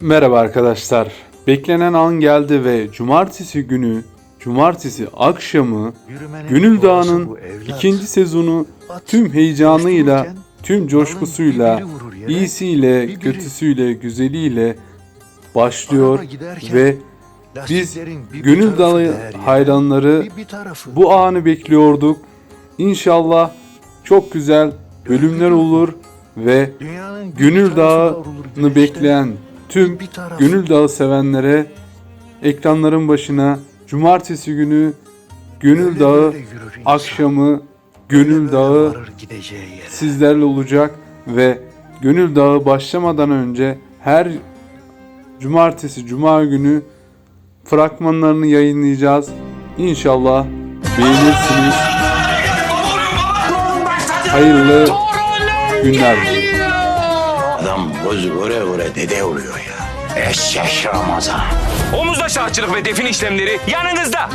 Merhaba arkadaşlar. Beklenen an geldi ve cumartesi günü, cumartesi akşamı Gönül Dağı'nın ikinci sezonu tüm heyecanıyla, tüm coşkusuyla, iyisiyle, kötüsüyle, güzeliyle başlıyor ve biz Gönül Dağı hayranları bu anı bekliyorduk. İnşallah çok güzel bölümler olur ve Gönül Dağı'nı bekleyen tüm Gönül Dağı sevenlere ekranların başına cumartesi günü Gönül Dağı akşamı Gönül Dağı sizlerle olacak ve Gönül Dağı başlamadan önce her cumartesi cuma günü fragmanlarını yayınlayacağız. İnşallah beğenirsiniz. Hayırlı günler. Adam göz göre göre dede oluyor ya. Eşeş Ramazan. Omuzda şahçılık ve defin işlemleri yanınızda.